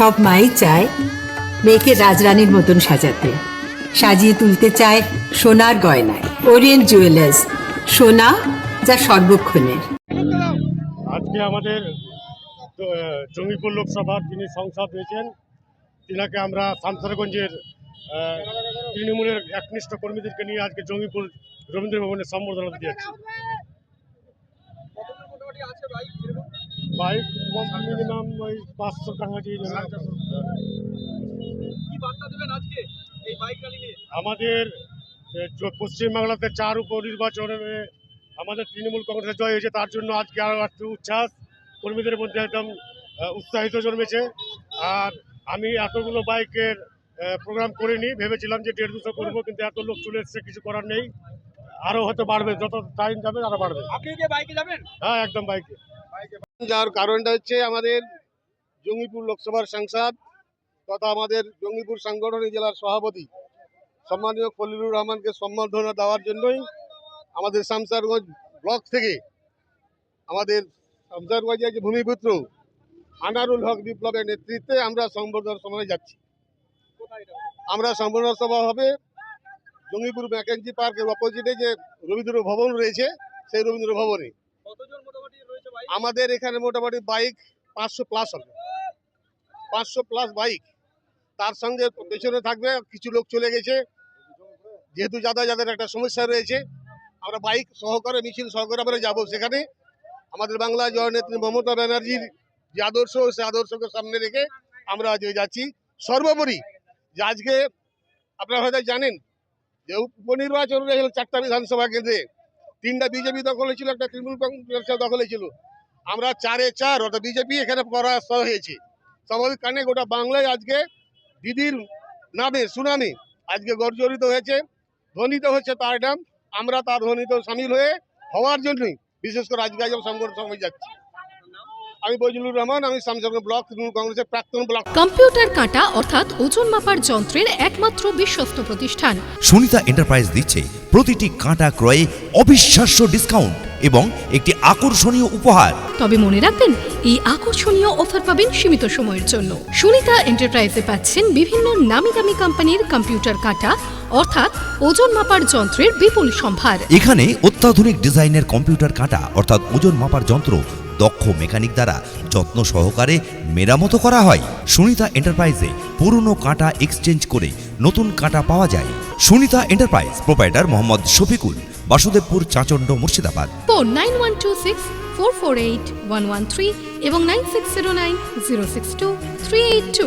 সব মাই চায় মেয়েকে রাজরানীর মতন সাজাতে। সাজিয়ে তুলতে চায় সোনার গয়নায়। ওরিয়েন্ট জুয়েলার্স সোনা যা সর্বক্ষণের। আজকে আমাদের জঙ্গিপুর লোকসভার যিনি সংসদ হয়েছেন। তিনাকে আমরা শামসারগঞ্জের আহ, তৃণমূলের একনিষ্ঠ কর্মীদেরকে নিয়ে আজকে জঙ্গিপুর রবীন্দ্র ভবনে সম্বর্ধনা দিতে যাচ্ছি। বাইক মিনিমাম ওই পাঁচশো কাছাকাছি আমাদের পশ্চিমবাংলাতে চার উপনির্বাচনে আমাদের তৃণমূল কংগ্রেসের জয় হয়েছে তার জন্য আজকে আরও একটু উচ্ছ্বাস। কর্মীদের মধ্যে একদম উৎসাহিত জন্মেছে। আর আমি এতগুলো বাইকের প্রোগ্রাম করিনি ভেবেছিলাম যে দেড় দুশো করব কিন্তু এত লোক চলে এসছে কিছু করার নেই। আরও হয়তো বাড়বে যত টাইম যাবে আরও বাড়বে। আপনি বাইকে যাবেন? হ্যাঁ একদম বাইকে। যার কারণটা হচ্ছে আমাদের জঙ্গিপুর লোকসভার সাংসদ তথা আমাদের জঙ্গিপুর সাংগঠনিক জেলার সভাপতি সম্মানীয় খলিলুর রহমানকে সম্বর্ধনা দেওয়ার জন্যই আমাদের শামসারগঞ্জ ব্লক থেকে আমাদের শামসারগঞ্জের যে ভূমিপুত্র আনারুল হক বিপ্লবের নেতৃত্বে আমরা সম্বর্ধনা সভায় যাচ্ছি। আমরা সম্বর্ধনা সভা হবে জঙ্গিপুর ম্যাকেঞ্জি পার্কের অপোজিটে যে রবীন্দ্র ভবন রয়েছে, সেই রবীন্দ্র ভবনে কতজন মোটামুটি রয়েছে বাইক আমাদের এখানে মোটামুটি বাইক পাঁচশো প্লাস হবে। পাঁচশো প্লাস বাইক। তার সঙ্গে পেছনে থাকবে কিছু লোক চলে গেছে। যেহেতু যাতায়াতের একটা সমস্যা রয়েছে, আমরা বাইক সহকারে, মিছিল সহকারে আমরা যাব সেখানে। আমাদের বাংলা জননেত্রী মমতা ব্যানার্জির যে আদর্শ, সে আদর্শকে সামনে রেখে আমরা আজকে যাচ্ছি। সর্বোপরি, যে আজকে আপনারা হয়তো জানেন যে উপনির্বাচন হয়েছিল চারটা বিধানসভা কেন্দ্রে। তিনটা বিজেপি দখলে ছিল, একটা তৃণমূল কংগ্রেস দখলে ছিল। আমরা চারে চার, অর্থাৎ বিজেপি এখানে পরাস্ত হয়েছে। স্বাভাবিক কারণে গোটা বাংলায় আজকে দিদির নামে সুনামে আজকে গর্জরিত হয়েছে, ধ্বনিত হচ্ছে তার নাম। আমরা তার ধ্বনিত সামিল হয়ে হওয়ার জন্যই বিশেষ করে আজকে আজ সংগঠন সময় যাচ্ছি। আমি বজলুর রহমান আমি শামসাগর ব্লক তৃণমূল কংগ্রেসের প্রাক্তন ব্লক। কম্পিউটার কাঁটা অর্থাৎ ওজন মাপার যন্ত্রের একমাত্র বিশ্বস্ত প্রতিষ্ঠান। সুনিতা এন্টারপ্রাইজ দিচ্ছে প্রতিটি কাঁটা ক্রয়ে অবিশ্বাস্য ডিসকাউন্ট এবং একটি আকর্ষণীয় উপহার। তবে মনে রাখবেন এই আকর্ষণীয় অফার পাবেন সীমিত সময়ের জন্য। সুনিতা এন্টারপ্রাইজে পাচ্ছেন বিভিন্ন নামি দামি কোম্পানির কম্পিউটার কাঁটা অর্থাৎ ওজন মাপার যন্ত্রের বিপুল সম্ভার। এখানে অত্যাধুনিক ডিজাইনের কম্পিউটার কাঁটা অর্থাৎ ওজন মাপার যন্ত্র দক্ষ মেকানিক দ্বারা যত্ন সহকারে মেরামতো করা হয়। সুনিতা এন্টারপ্রাইজে পুরনো কাঁটা এক্সচেঞ্জ করে নতুন কাঁটা পাওয়া যায়। Sunita enterprise proprietor Mohammad Shafikul, Basudebpur Chachand, Murshidabad. Four nine one two six four four eight one one three এবং nine six zero nine zero six two three eight two.